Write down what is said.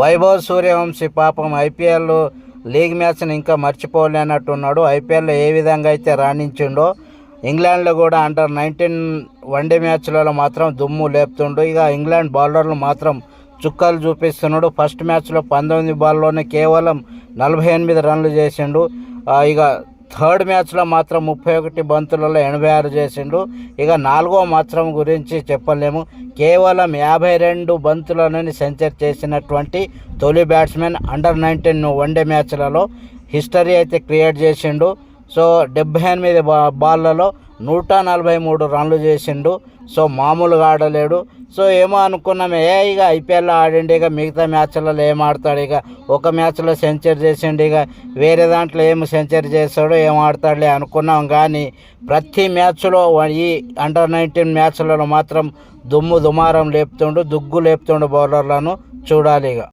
వైభవ్ సూర్యవంశీ పాపం IPL league మ్యాచ్ని ఇంకా మర్చిపోలేనట్టున్నాడు. ఐపీఎల్లో ఏ విధంగా అయితే రాణించిండో ఇంగ్లాండ్లో కూడా అండర్ నైన్టీన్ వన్డే మ్యాచ్లలో మాత్రం దుమ్ము లేపుతుండు. ఇక ఇంగ్లాండ్ బౌలర్లు మాత్రం చుక్కలు చూపిస్తున్నాడు. ఫస్ట్ మ్యాచ్లో పంతొమ్మిది బాల్లోనే కేవలం నలభై ఎనిమిది రన్లు చేసిండు. ఇక థర్డ్ మ్యాచ్లో మాత్రం ముప్పై ఒకటి బంతులలో ఎనభై ఆరు చేసిండు. ఇక నాలుగో మాత్రం గురించి చెప్పలేము. కేవలం యాభై రెండు బంతులనని సెంచరీ చేసినటువంటి తొలి batsman under nineteen one day మ్యాచ్లలో history అయితే క్రియేట్ చేసిండు. సో డెబ్బై ఎనిమిది బా బాల్లలో నూట నలభై మూడు రన్లు చేసిండు. సో మామూలుగా ఆడలేడు. సో ఏమో అనుకున్నాం ఏ ఇక ఐపీఎల్లో ఆడిండు ఇక మిగతా మ్యాచ్లలో ఏం ఆడతాడు ఇక ఒక మ్యాచ్లో సెంచరీ చేసిండు ఇక వేరే దాంట్లో ఏం సెంచరీ చేస్తాడో ఏం ఆడతాడులే అనుకున్నాం. కానీ ప్రతి మ్యాచ్లో ఈ అండర్ నైన్టీన్ మ్యాచ్లలో మాత్రం దుమ్ము దుమారం లేపుతుండు దుగ్గు లేపుతుండు బౌలర్లను చూడాలి ఇక.